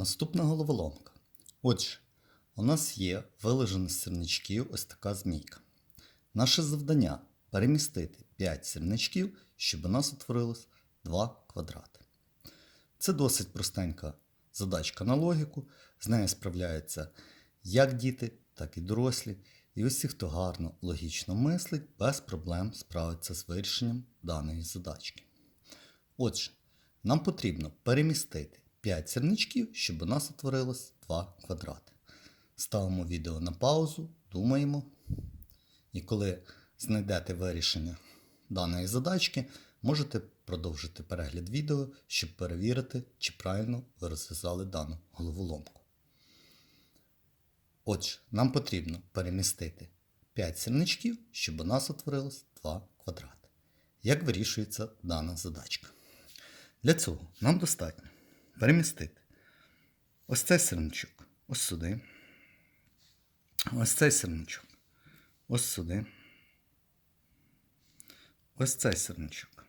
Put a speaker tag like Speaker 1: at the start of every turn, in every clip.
Speaker 1: Наступна головоломка. Отже, у нас є вилежена з сірничків ось така змійка. Наше завдання перемістити 5 сірничків, щоб у нас утворилось 2 квадрати. Це досить простенька задачка на логіку. З нею справляються як діти, так і дорослі. І усі, хто гарно логічно мислить, без проблем справиться з вирішенням даної задачки. Отже, нам потрібно перемістити 5 сірничків, щоб у нас утворилось 2 квадрати. Ставимо відео на паузу, думаємо. І коли знайдете вирішення даної задачки, можете продовжити перегляд відео, щоб перевірити, чи правильно ви розв'язали дану головоломку. Отже, нам потрібно перемістити 5 сірничків, щоб у нас утворилось 2 квадрати. Як вирішується дана задачка? Для цього нам достатньо перемістити ось цей сирничок ось сюди. Ось цей сирничок ось сюди. Ось цей сирничок.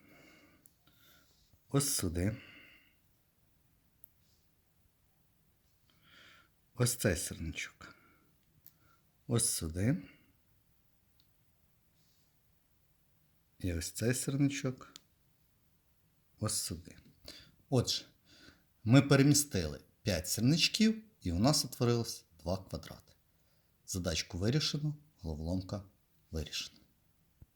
Speaker 1: Ось сюди. Ось цей сирничок. Ось сюди. І ось цей сирничок. Ось сюди. Отже, ми перемістили 5 сірничків, і у нас утворилось 2 квадрати. Задачку вирішено, головоломка вирішена.